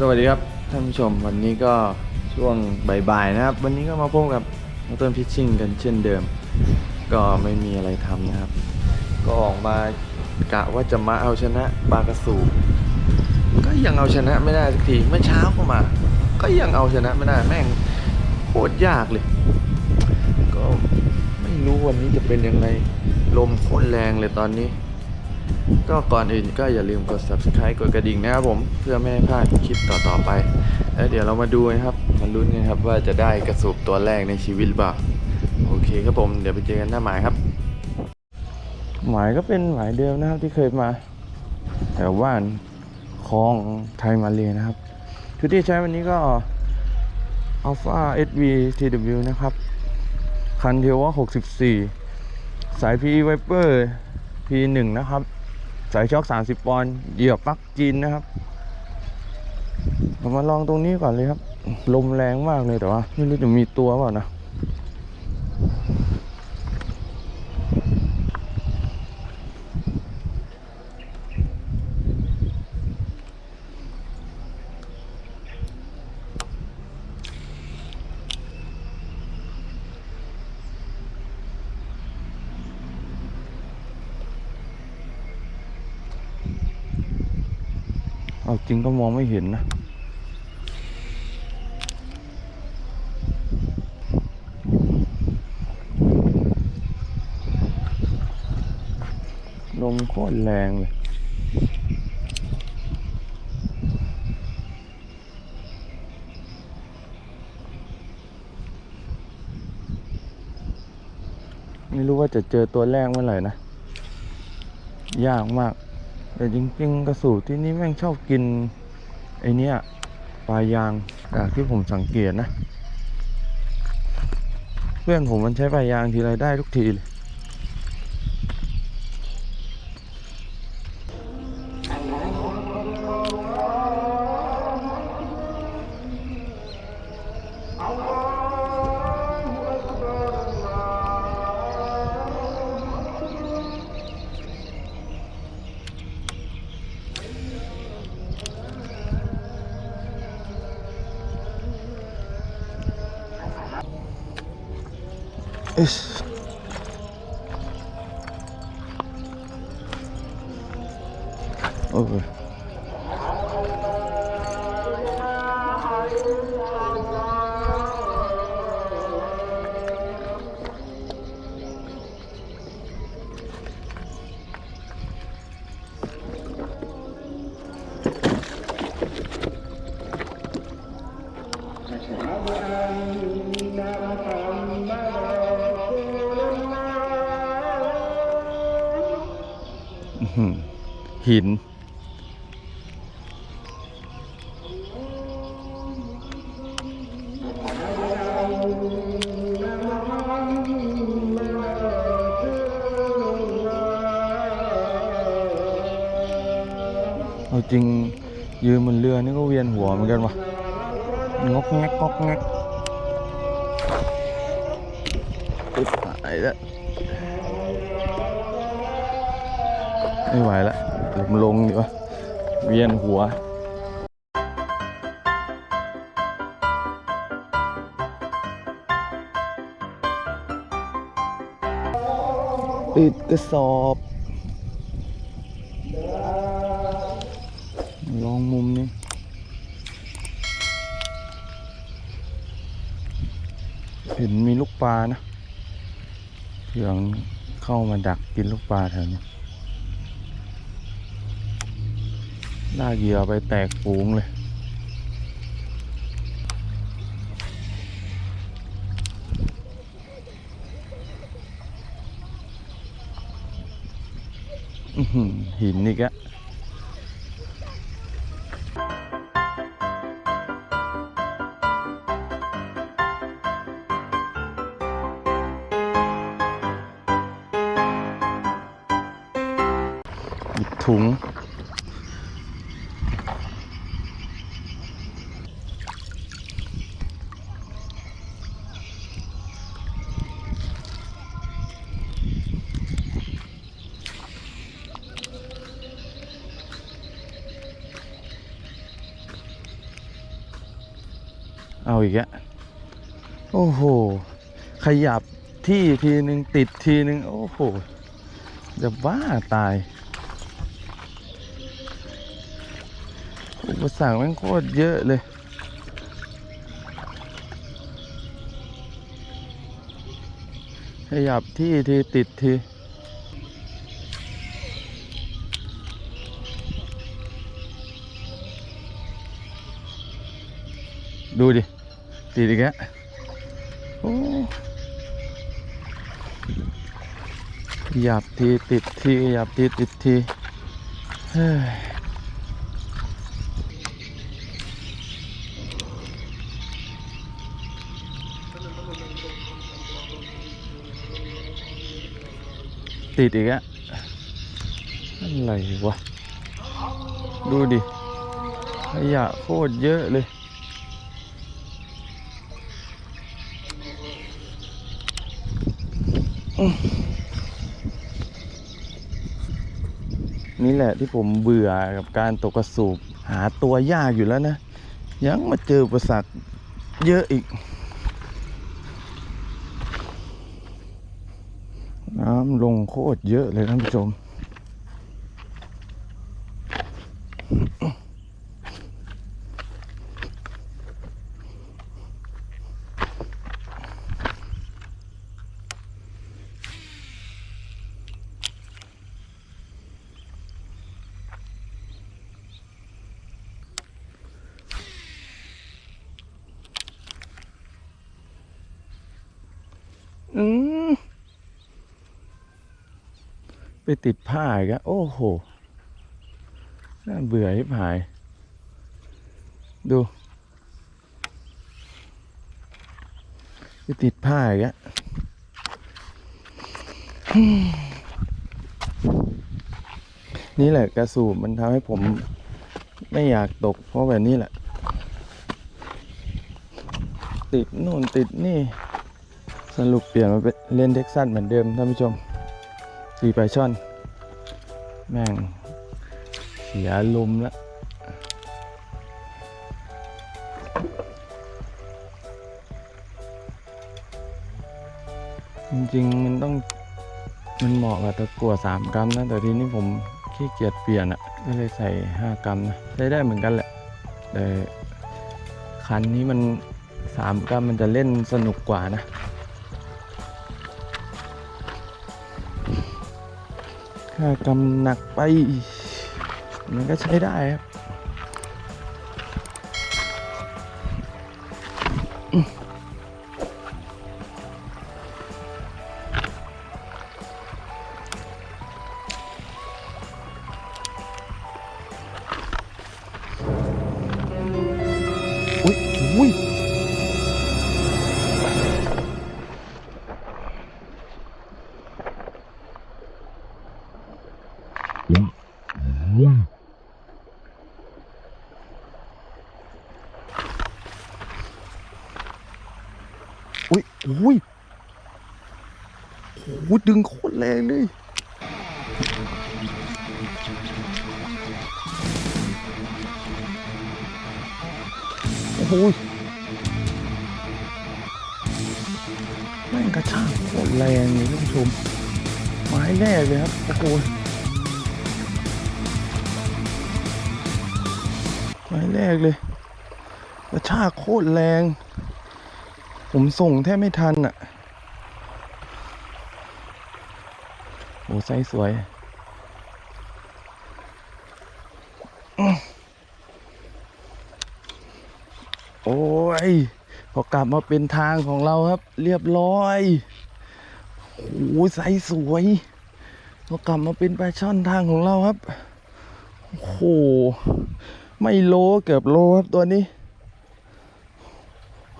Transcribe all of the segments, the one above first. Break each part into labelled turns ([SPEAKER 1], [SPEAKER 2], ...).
[SPEAKER 1] สวัสดีครับท่านผู้ชมวันนี้ก็ช่วงบ่ายๆนะครับ วันนี้ก็มาพบกับนักเต้นพิชชิ่งกันเช่นเดิม ก็ไม่มีอะไรทำนะครับ ก็ออกมากะว่าจะมาเอาชนะปากระสูก็ยังเอาชนะไม่ได้สักทีเมื่อเช้าก็มา ก็ยังเอาชนะไม่ได้แม่งโคตรยากเลย ก็ไม่รู้วันนี้จะเป็นยังไงลมโคตรแรงเลยตอนนี้ ก็ก่อนอื่นก็อย่าลืมกด subscribe กดกระดิ่งนะครับผมเพื่อไม่ให้พลาดคลิปต่อๆไป แล้วเดี๋ยวเรามาดูนะครับมาลุ้นกันครับว่าจะได้กระสูบตัวแรกในชีวิตหรือเปล่าโอเคครับผมเดี๋ยวไปเจอกันหน้าหมายครับ หมายก็เป็นหมายเดิมนะครับที่เคยมาแถวบ้านคลองไทยมาเลยนะครับชุดที่ใช้วันนี้ก็ Alpha SV TW นะครับ คันเทว64 สาย PE Viper P1 นะครับ สายช็อค30 ปอนด์เหยียบปักจีนนะครับเรามาลองตรงนี้ก่อนเลยครับ ลมแรงมากเลยแต่ว่า ไม่รู้จะมีตัวเปล่านะ จริงก็มองไม่เห็นนะลมโคตรแรงเลยไม่รู้ว่าจะเจอตัวแรกเมื่อไหร่นะ ยากมาก แต่จริง ๆ กระสูที่นี่แม่งชอบกินไอเนี้ยปลายางจากที่ผมสังเกตนะ เพื่อนผมมันใช้ปลายางทีไรได้ทุกทีเลย อิสโอ้ หิน เอาจริง ยืนบนเรือนี่ก็เวียนหัวเหมือนกันวะงอกแงกงอกแงกติดหายแล้ว ไม่ไหวแล้วลงลงดีกว่าเวียนหัวติดกระสอบ ลองมุมนี้เห็นมีลูกปลานะเผื่อนเข้ามาดักกินลูกปลาแถวนี้ ลากเหยื่อไปแตกฝูงเลย หินอีกอะ เอาอีกแล้วโอ้โห ขยับที่ทีหนึ่งติดทีหนึ่งโอ้โห จะบ้าตาย อุปสรรคแม่งโคตรเยอะเลยขยับที่ทีติดทีดูดิ ติดอีกแล้วโอ้ขยับทีติดทีขยับทีติดทีเฮ้ยติดอีกแล้วอะไรวะ ดูดิขยะโคตรเยอะเลย นี่แหละที่ผมเบื่อกับการตกกระสูบหาตัวยากอยู่แล้วนะ ยังมาเจอประสักเยอะอีก น้ำลงโคตรเยอะเลยท่านผู้ชม อืมไปติดผ้าอีกอะโอ้โห น่าเบื่อที่หาย ดู ไปติดผ้าอีกอะนี่แหละกระสูบมันทำให้ผมไม่อยากตกเพราะแบบนี้แหละ ติดนู่นติดนี่ สรุปเปลี่ยนมาเป็นเล่นเท็กซัสเหมือนเดิมท่านผู้ชมตีไปลาช่อน แม่ง เสียลมแล้วจริงๆ มันต้องมันเหมาะกับตะกั่วสามกรัมนะ แต่ทีนี้ผมขี้เกียจเปลี่ยนอะ่ะ ก็เลยใส่ห้ากรัมนะใช้ได้เหมือนกันแหละ แต่คันนี้มันสามกรัมมันจะเล่นสนุกกว่านะ ค่ากำหนักไป มันก็ใช้ได้ครับ อุ้ยอุ้ยโอ้โหดึงโคตรแรงเลยโอ้โหแม่งกระชากโคตรแรงเลยท่านผู้ชมไม้แรกเลยครับโอ้โหไม้แรกเลยกระชากโคตรแรง ผมส่งแทบไม่ทันอะ โอ้ไซส์สวยโอ้ย พอกลับมาเป็นทางของเราครับ เรียบร้อยโอ้ไซส์สวยพอกลับมาเป็นปลาช่อนทางของเราครับโอ้โหไม่โลเกือบโลครับตัวนี้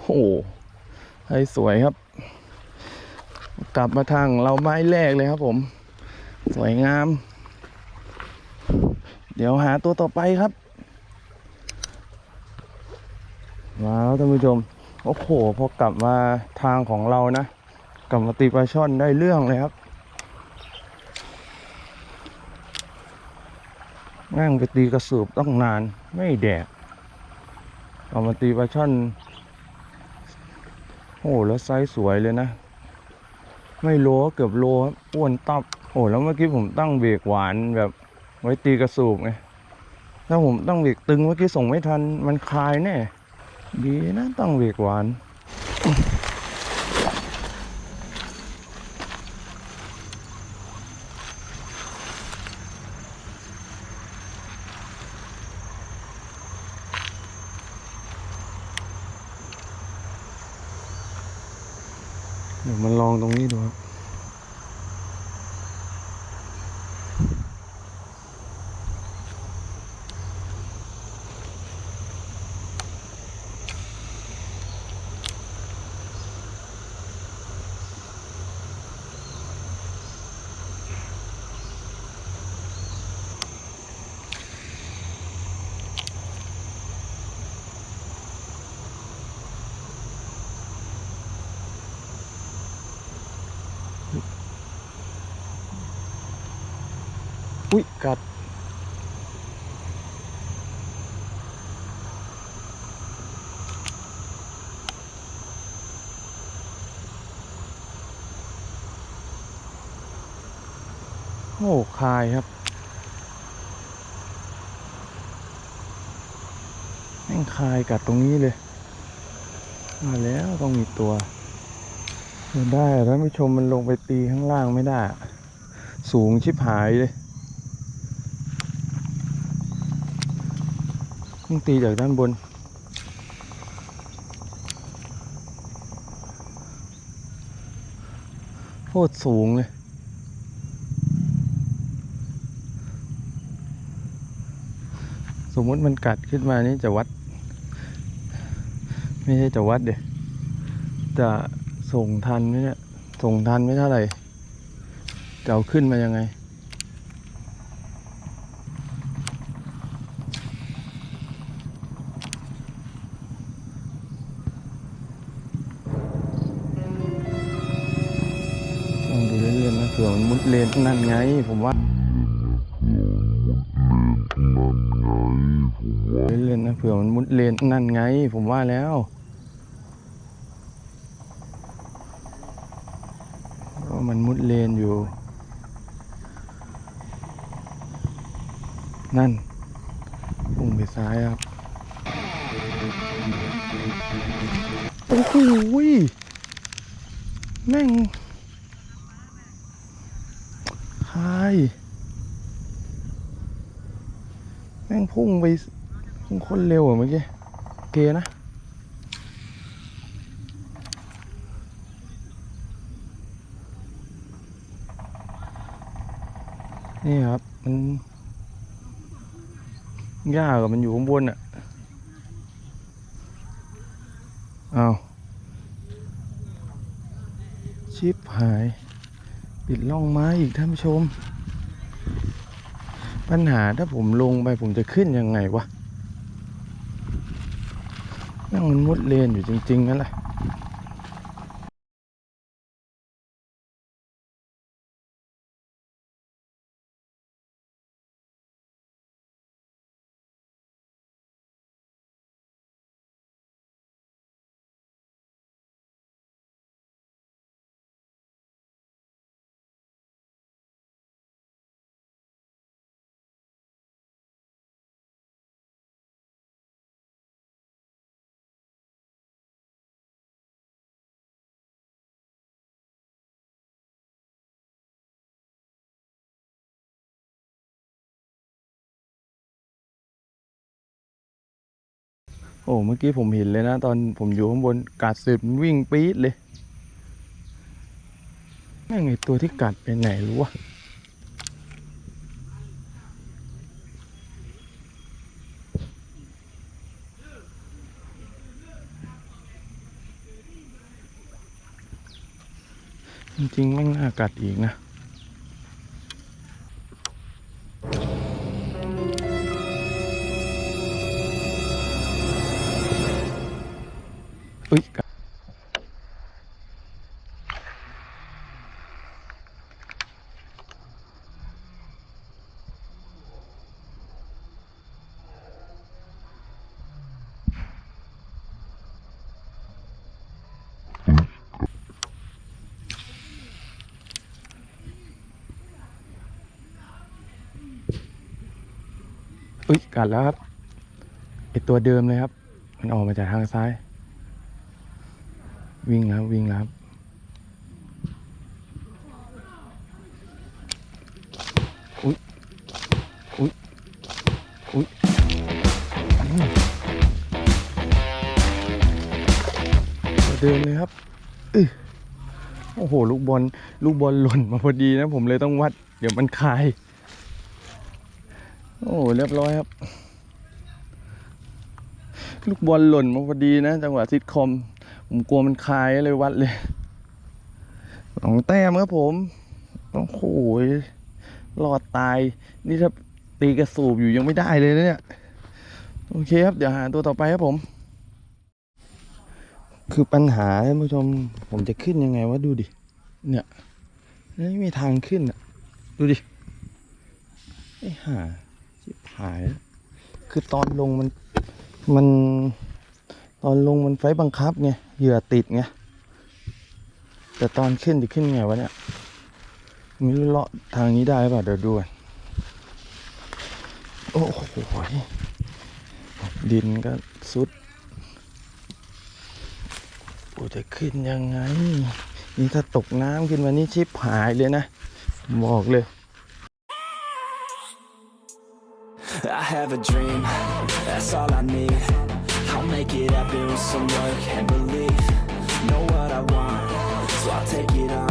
[SPEAKER 1] โอ้ ให้สวยครับ กลับมาทางเราไม้แรกเลยครับผม สวยงาม เดี๋ยวหาตัวต่อไปครับมาแล้วท่านผู้ชม โอ้โห พอกลับมาทางของเรานะ กลับมาตีปลาช่อนได้เรื่องเลยครับ นั่งไปตีกระสูบต้องนานไม่แดกกลับมาตีปลาช่อน โอ้แล้วไซส์สวยเลยนะ ไม่โลเกือบโลครับอ้วนตับ โอ้แล้วเมื่อกี้ผมตั้งเบรกหวานแบบไว้ตีกระสูบไงถ้าผมตั้งเบรกตึงเมื่อกี้ส่งไม่ทันมันคลายแน่ดีนะตั้งเบรกหวาน เดี๋ยวมันลองตรงนี้ดูครับ อุ้ยกัด โอ้คายครับแม่งคายกัดตรงนี้เลย มาแล้วต้องมีตัวเดินได้ท่านผู้ชมมันลงไปตีข้างล่างไม่ได้ สูงชิบหายเลย ต้องตีจากด้านบน โคตรสูงเลย สมมติมันกัดขึ้นมานี่จะวัด ไม่ใช่จะวัดเดี๋ยจะส่งทันไหมเนี่ย ส่งทันไม่เท่าไหร่จะเอาขึ้นมายังไง ผื่อมันมุดเลนนั่นไง ผมว่าเล่นนะเผื่อมันมุดเลนนั่นไง ผมว่าแล้วว่ามันมุดเลนอยู่ นั่นพุ่งไปซ้ายครับโอ้โหแม่งายแม่งพุ่งไปพุ่งคนเร็วอะเมื่อกี้โอเคนะนี่ครับ มันยากอะมันอยู่ข้างบนอะเอาวชิปหาย ปิดล่องไม้อีกท่านผู้ชม ปัญหาถ้าผมลงไปผมจะขึ้นยังไงวะนั่งมันมุดเลนอยู่จริงๆนั่นแหละ โอ้เมื่อกี้ผมเห็นเลยนะ ตอนผมอยู่ข้างบนกัดสร็จมันวิ่งปี๊ดเลยแม่งไอตัวที่กัดไปไหนรู้วะจริงๆแม่งน่ากัดอีกนะ อุ้ยอุ้ยกัดแล้วครับไอตัวเดิมเลยครับ มันออกมาจากทางซ้าย วิ่งแล้ววิ่งแล้วอุ้ยอุ้ยอุ้ยมตัวเดิมเลยครับอื้อโอ้โห ลูกบอลลูกบอลหล่นมาพอดีนะ ผมเลยต้องวัด เดี๋ยวมันคาย โอ้เรียบร้อยครับ ลูกบอลหล่นมาพอดีนะ จังหวะซิทคอม ผมกลัวมันคายเลยวัดเลยสองแต้มครับผมโอ้โหรอดตาย นี่ถ้าตีกระสูบอยู่ยังไม่ได้เลยนะเนี่ย โอเคครับ เดี๋ยวหาตัวต่อไปครับผม คือปัญหาท่านผู้ชม ผมจะขึ้นยังไงวะดูดิ เนี่ย ไม่มีทางขึ้นอะ ดูดิ ไอ้ห่าชิบหายแล้วคือตอนลงมัน มัน ตอนลงมันไฟบังคับไง เหยื่อติดไง แต่ตอนขึ้นจะขึ้นไงวะเนี่ยม่รู้เลาะทางนี้ได้ป่ะเดี๋ยวดูก่อนโอ้โหดินก็สุดโอ้จะขึ้นยังไง นี่ถ้าตกน้ำขึ้นมานี่ชิบหายเลยนะ บอกเลย
[SPEAKER 2] I have a dream, that's all I need. Make it happen with some work and belief. Know what I want, so I'll take it on.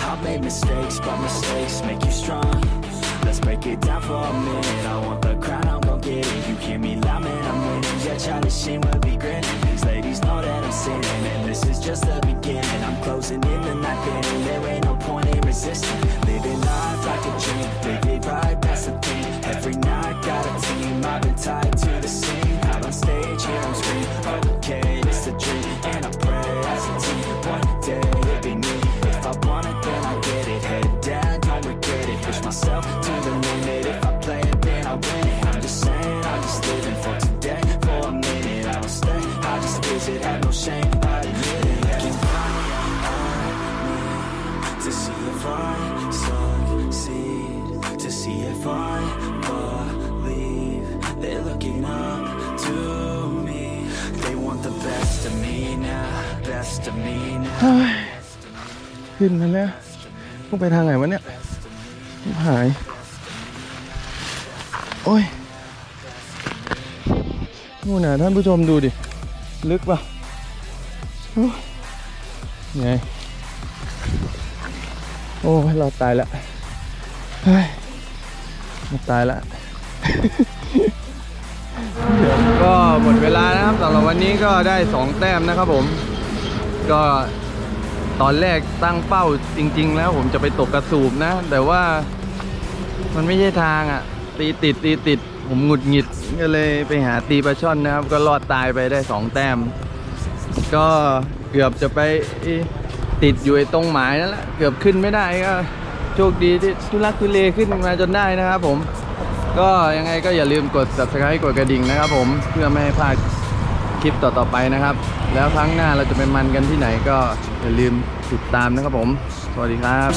[SPEAKER 2] I've made mistakes, but mistakes make you strong. Let's break it down for a minute. I want the crown, I'm gon' get it. You hear me loud, man, I'm winning. Yeah, Charlie Sheen will be grinning. These ladies know that I'm sinning, and this is just the beginning. I'm closing in the night now. Best of me now.
[SPEAKER 1] เฮ้ยขึ้นมาแล้วต้องไปทางไหนวะเนี่ยชิบหาย โอ้ยนู่นน่ะท่านผู้ชมดูดิ ลึกปะโอ้ยไงโอ้ยเราตายละเฮ้ยเราตายละเดี๋ยวก็หมดเวลานะครับสำหรับวันนี้ก็ได้สองแต้มนะครับผม ก็ตอนแรกตั้งเป้าจริง ๆ แล้วผมจะไปตกกระสูบนะ แต่ว่ามันไม่ใช่ทางอะ ตีติดตีติดผมหงุดหงิดก็เลยไปหาตีปลาช่อนนะครับ ก็รอดตายไปได้สองแต้ม ก็เกือบจะไปติดอยู่ไอ้ตรงหมายนั่นแหละเกือบขึ้นไม่ได้ก็โชคดีที่ทุลักทุเลขึ้นมาจนได้นะครับผม ก็ยังไงก็อย่าลืมกด subscribe กดกระดิ่งนะครับผมเพื่อไม่ให้พลาด คลิปต่อ ๆ ไปนะครับ แล้วครั้งหน้าเราจะไปมันกันที่ไหนก็อย่าลืมติดตามนะครับผม สวัสดีครับ